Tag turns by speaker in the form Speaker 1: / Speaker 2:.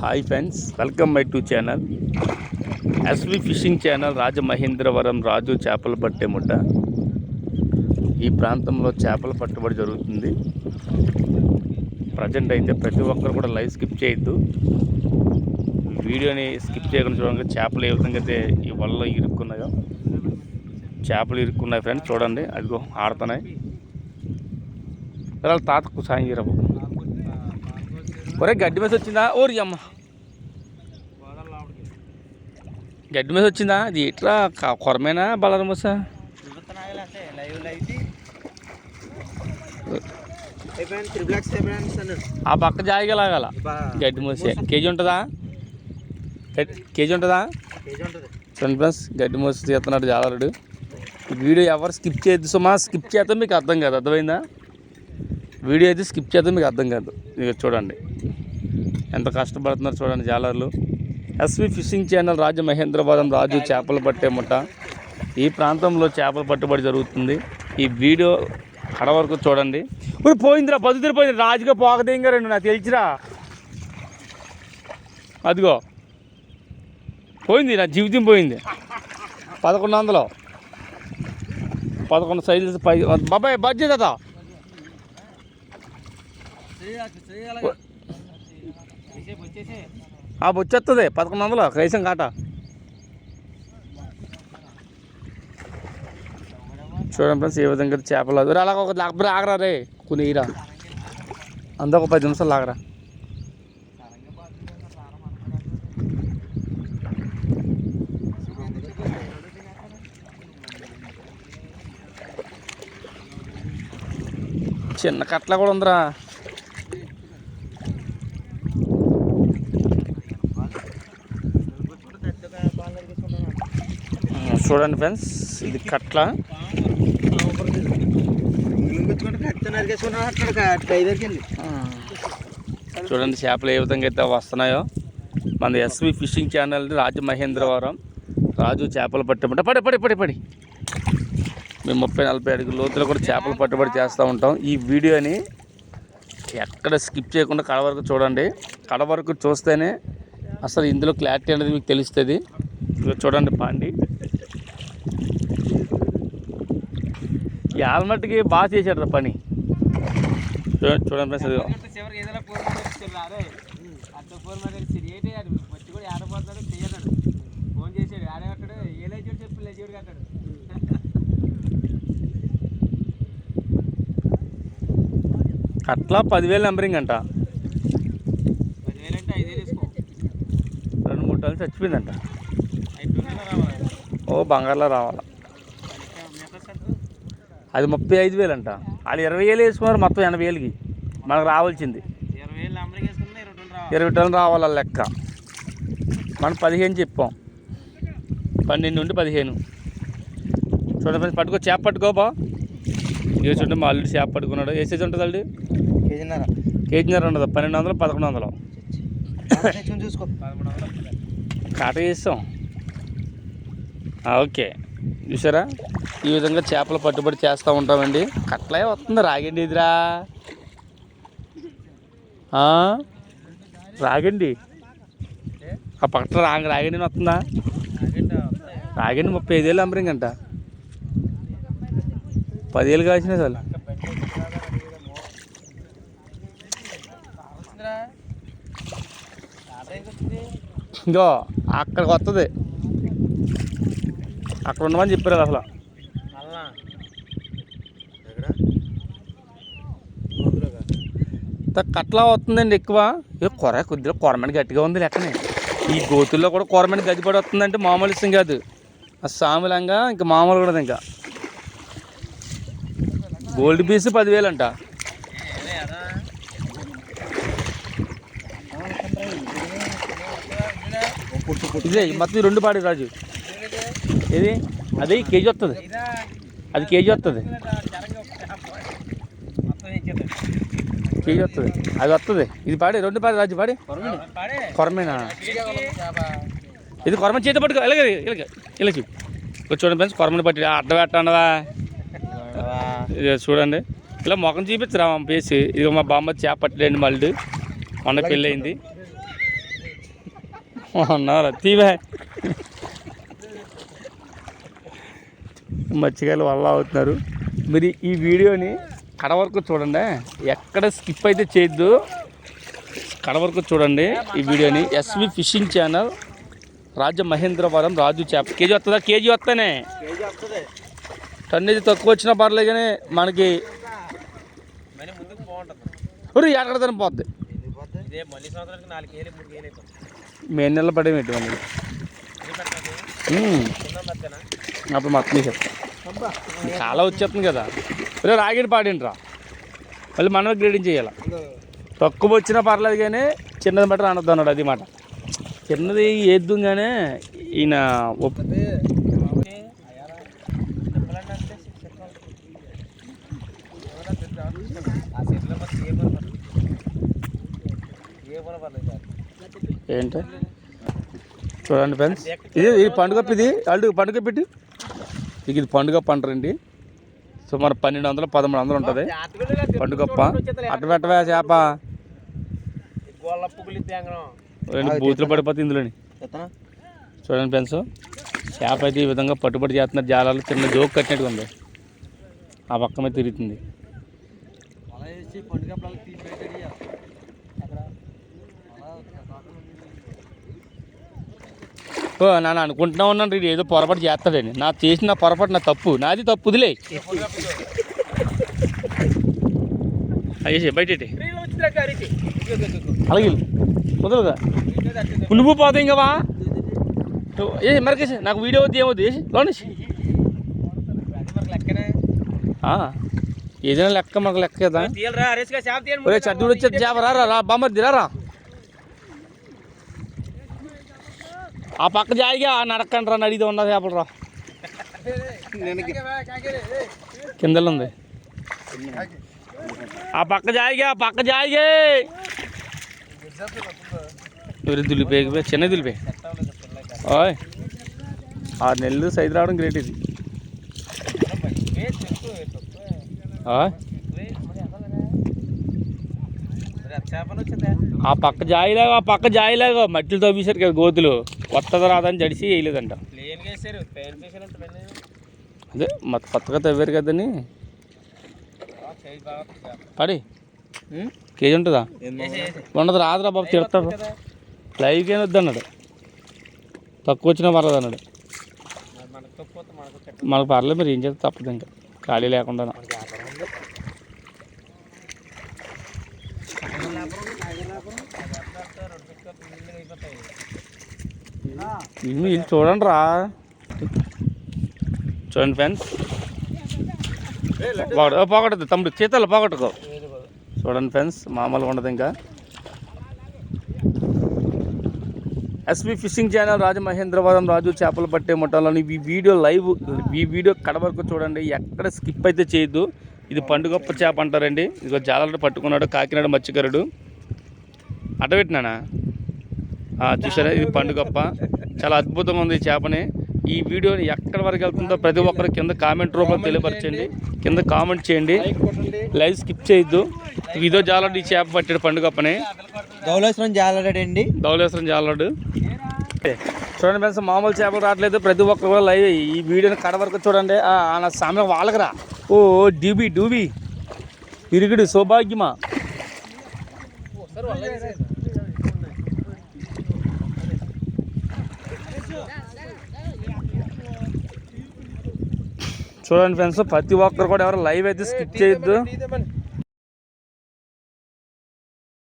Speaker 1: Hi friends welcome my to channel. SV fishing channel Rajamahendravaram Raju చేపలు పట్టే ముట్ట. ఈ ప్రాంతంలో చేపల పట్టుబడి జరుగుతుంది. ప్రజెంట్ అయితే ప్రతి ఒక్కరు కూడా లైవ్ స్కిప్ చేయొద్దు. వీడియోని స్కిప్ చేయకుండా చూడండి. చేపలు ఏ విధంగా అయితే ఈ వల్ల ఇరుక్కున్నాయో. చేపలు ఇరుక్కున్నాయి ఫ్రెండ్స్ చూడండి. అదిగో ఆడుతున్నాయి. వాళ్ళ తాతకు సాయం చేయరా ఒరే గడ్డి మీద వచ్చిందా? ఓరి అమ్మ. గడ్డి మీద వచ్చిందా? అది ఎట్లా? కొరమేనా కొరమేనా బలరమసా ఆ పక్క జాయిగా లాగాల. గడ్డి మోసే కేజీ ఉంటుందా? కేజీ ఉంటుందా? ఫ్రెండ్ ఫ్రెండ్స్ గడ్డి మోసి చేస్తున్నాడు జాలరుడు. వీడియో ఎవరు స్కిప్ చేయొద్దు సుమా. స్కిప్ చేస్తే మీకు అర్థం కాదు. అర్థమైందా? వీడియో అయితే స్కిప్ చేద్దాం మీకు అర్థం కాదు. ఇక చూడండి. ఎంత కష్టపడుతున్నారు చూడండి జాలర్లు. SV fishing channel Rajamahendravaram Raju చేపలు పట్టే ముఠ. ఈ ప్రాంతంలో చేపల పట్టుబడి జరుగుతుంది. ఈ వీడియో కడ వరకు చూడండి. ఇప్పుడు పోయిందిరా బతుకులు పోయింది. రాజుగా పోకదేంగా రెండు నాకు తెలిసిరా? అదిగో. పోయింది నా జీవితం పోయింది. పదకొండు వందలు. పదకొండు సైజు పై బాబాయ్ బడ్జెట్ కదా ఆ వచ్చేస్తుంది పదకొండు వందలు. కైసం కాట. చూడండి ఫ్రెండ్స్ ఏ విధంగా చేపలు అది. అలాగ ఒక దగ్గర ఆగరా రే. కొన్ని ఇరా. అందరూ ఒక పది నిమిషాలు ఆగరా చిన్న కట్ల కూడా ఉందిరా. చూడండి ఫ్రెండ్స్ ఇది కట్ల. చూడండి చేపలు ఏ విధంగా అయితే వస్తున్నాయో. మన SV fishing channel Rajamahendravaram Raju చేపలు పట్టమంటే. పడి పడి పడి పడి. మేము ముప్పై నలభై అడుగుల లోతులో కూడా చేపలు పట్టుబడి చేస్తూ ఉంటాం. ఈ వీడియోని ఎక్కడ స్కిప్ చేయకుండా కడ వరకు చూడండి. కడ వరకు చూస్తేనే అసలు ఇందులో క్లారిటీ అనేది మీకు తెలుస్తుంది. చూడండి పాండి. ఈ ఆల్మట్టికి బాగా చేశాడు రా పని చూడండి ఫ్రెండ్స్
Speaker 2: ఏదైనా ఫోన్ మాట్లాడుతున్నారు అంత ఫోన్ మాట్లాడి ఏంటి ఆడు వచ్చి కూడా ఆడపోతాడు చెయ్యన్నాడు ఫోన్ చేసాడు ఆడే అక్కడ ఏ లేచాడు చెప్పి లేచాడు కట్టాడు
Speaker 1: అట్లా పదివేలు నెంబరింగ్ అంట.
Speaker 2: పదివేలు అంటే ఐదే తీసుకో
Speaker 1: రెండు మూడు టన్నులు చచ్చిపోయిందంట. ఓ బంగారులో రావాలా? అది ముప్పై ఐదు వేలు అంట. వాళ్ళు ఇరవై వేలు వేసుకున్నారు మొత్తం ఎనభై వేలకి. మనకు రావాల్సింది.
Speaker 2: ఇరవై టన్నులు రావాలి
Speaker 1: లెక్క? మనం పదిహేను చెప్పాం. పన్నెండు నుండి పదిహేను. చూడండి ఫ్రెండ్స్ పట్టుకో చేప పట్టుకో బా. ఇక చూడండి మా అల్లుడు చేప పట్టుకున్నాడు. ఏ సైజ్ ఉంటుంది అల్లుడు?
Speaker 2: కేజీన్నర.
Speaker 1: కేజీన్నర ఉండదు. పన్నెండు వందలు పదకొండు వందలు. కాట చేస్తాం ఆ, ఓకే. చూసారా ఈ విధంగా చేపలు పట్టుబడి చేస్తూ ఉంటామండి. కట్లే వస్తుంది రాగండి ఇదిరా. ఆ? రాగండి. ఆ పక్కన రాగ రాగండి వస్తుందా? రాగండి ముప్పై ఐదేళ్ళు అంబరింగ్ అంట. పదేళ్ళు కాసిన చాలు. ఇంకో అక్కడికి వస్తుంది అక్కడ ఉండమని చెప్పారు అసలు కట్లా వస్తుందండి ఎక్కువ కొర కొద్దిగా కొరమని గట్టిగా ఉంది లెక్కనే ఈ గోతుల్లో కూడా కొరమని గడ్డిపడి వస్తుందంటే మామూలు విషయం కాదు ఆ సాములంగా ఇంకా మామూలు కూడా ఇంకా గోల్డ్ పీస్ పదివేలు అంట ఇదే మొత్తం రెండు పాడి రాజు ఇది అది కేజీ వస్తుంది అది కేజీ వస్తుంది కేజీ వస్తుంది అది వస్తుంది ఇది పాడి రెండు పాడి రాజు పాడి. కొరమేనా? ఇది కొరమ చేతి పట్టుకో ఇలాగ ఇలాగ ఇలాగ ఇక్కడ చూడండి ఫ్రెండ్స్ కొరమని పట్టి అడ్డ పెట్టండవా ఇది చూడండి. ఇలా ముఖం చూపించరా మా పేసి ఇది మా బామ్మ చేప పట్టలేండి మళ్ళీ మొన్న పెళ్ళయింది. ఉన్నారా తీవే. మచ్చికాయలు వల్ల అవుతున్నారు. మీరు ఈ వీడియోని కడ వరకు చూడండి. ఎక్కడ స్కిప్ అయితే చేయొద్దు. కడ వరకు చూడండి ఈ వీడియోని. SV fishing channel Rajamahendravaram Raju చేప. కేజీ వస్తుందా? కేజీ వస్తానే. టన్నేజ్ తక్కువ వచ్చినా పర్లేదు కానీ మనకి ఎక్కడ తినిపోద్ది
Speaker 2: ఇదే మళ్ళీ సంవత్సరానికి నాలుగు కేలు మూడు కేలు అయిపోతుంది
Speaker 1: మే నెలలు
Speaker 2: మధ్యన
Speaker 1: అప్పుడు మొత్తం చెప్తా. చాలా వచ్చేస్తుంది కదా. రే రాగిడి పాడిండి రా మళ్ళీ మనమే గ్రేడింగ్ చేయాలి? తక్కువ వచ్చినా పర్లేదు కానీ చిన్నది బట్టి అనొద్దు అన్నాడు అది మాట. చిన్నది ఏద్దుగానే ఈయన ఏంటి? చూడండి ఫ్రెండ్స్. ఇది ఇది పండుగ ఇది. అల్లు పండుగ పెట్టి. ఇక ఇది పండుగ పంటరండి సుమారు పన్నెండు వందలు పదమూడు వందలు ఉంటుంది. పండుగప్ప అట్ట పెట్టవా చేప? రెండు బూతులు పడిపోతుంది ఇందులోని. చూడండి ఫ్రెండ్స్ చేప అయితే ఈ విధంగా పట్టుబడి చేస్తున్నారు. జాలాలు చిన్న జోక్ కట్టినట్టుగా ఉంది. ఆ పక్క మీద తిరుగుతుంది
Speaker 2: అలా వేసి పండుగ అప్పుడు తీసి పెట్టాడు అక్కడ
Speaker 1: ఓ నాన్న అనుకుంటున్నా ఉన్నాను వీడు ఏదో పొరపాటు చేస్తాడని. నా చేసిన పొరపాటు నా తప్పు. నాది తప్పుదిలే. అయ్యేసి బయట. అలాగే కుదరదా నువ్వు పోతాయి ఇంకా వా. ఏ మరికేసి నాకు వీడియో వద్దు ఏమొద్దు వేసి లోనేసి
Speaker 2: లెక్కనే
Speaker 1: ఏదైనా లెక్క మనకు లెక్క కదా. చడ్డూడు వచ్చేది చేప రా రా. ఆ పక్క జాయిగా నడకండి రా నడిది ఉన్న చేపలు రా. కిందలో ఉంది ఆ పక్క జాయిగా ఆ పక్క జాయిగా దులిపే చిన్న దులిపే. ఓయ్. ఆరు నెలలు సైజు రావడం గ్రేట్ ఇది ఓయ్
Speaker 2: చేపలు వచ్చిందా
Speaker 1: ఆ పక్క జాయిలాగా ఆ పక్క జాయిలాగా. మట్టిలు తవ్వేశారు కదా గోతులు. కొత్తది రాదని జడిసి వేయలేదంట. అదే మొత్త కొత్తగా తవ్వారు కదని. పడి. కేజీ ఉంటుందా. ఉండదు రాదురా బాబు తిడతాడు లైవ్కి ఏం వద్దు అన్నాడు తక్కువ వచ్చినా పర్లేదు అన్నాడు
Speaker 2: మనకు
Speaker 1: పర్లేదు మరి ఏం చేస్తే తప్పదు ఇంకా. ఖాళీ లేకుండా వీళ్ళు చూడండి రా చూడండి ఫ్రెండ్స్. పోగొట్టదు తమ్ముడు చేతలు పోగొట్టుకో. చూడండి ఫ్రెండ్స్ మామూలుగా ఉండదు ఇంకా. SV fishing channel Rajamahendravaram Raju చేపలు పట్టే ముఠాలని ఈ వీడియో లైవ్ ఈ వీడియో కడ వరకు చూడండి ఎక్కడ స్కిప్ అయితే చేయొద్దు. ఇది పండుగప్ప చేప అంటారండి. ఇదిగో జాలడు పట్టుకున్నాడు కాకినాడ మత్స్యకారుడు. అటబెట్టినానా చూసారా ఇది పండుగప్ప చాలా అద్భుతంగా ఉంది ఈ చేపని. ఈ వీడియోని ఎక్కడి వరకు వెళ్తుందో ప్రతి ఒక్కరు కింద కామెంట్ రూపంలో తెలియపరచండి. కింద కామెంట్ చేయండి. లైవ్ స్కిప్ చేయొద్దు. ఇదో జాలడు ఈ చేప పట్టాడు పండుగప్పని
Speaker 2: ధవళేశ్వరం జాలరాడండి
Speaker 1: ధవళేశ్వరం జాలడు చూడండి ఫ్రెండ్స్ మామూలు చేపలు రావట్లేదు. ప్రతి ఒక్కరు కూడా లైవ్ ఈ వీడియోని కడ వరకు చూడండి. ఆ, నా సమయం వాళ్ళకరా ఓ డూబీ డూబీ. ఇరుగుడు సౌభాగ్యమా? చూడండి ఫ్రెండ్స్ ప్రతి ఒక్కరు కూడా ఎవరు లైవ్ అయితే స్కిప్ చేయొద్దు.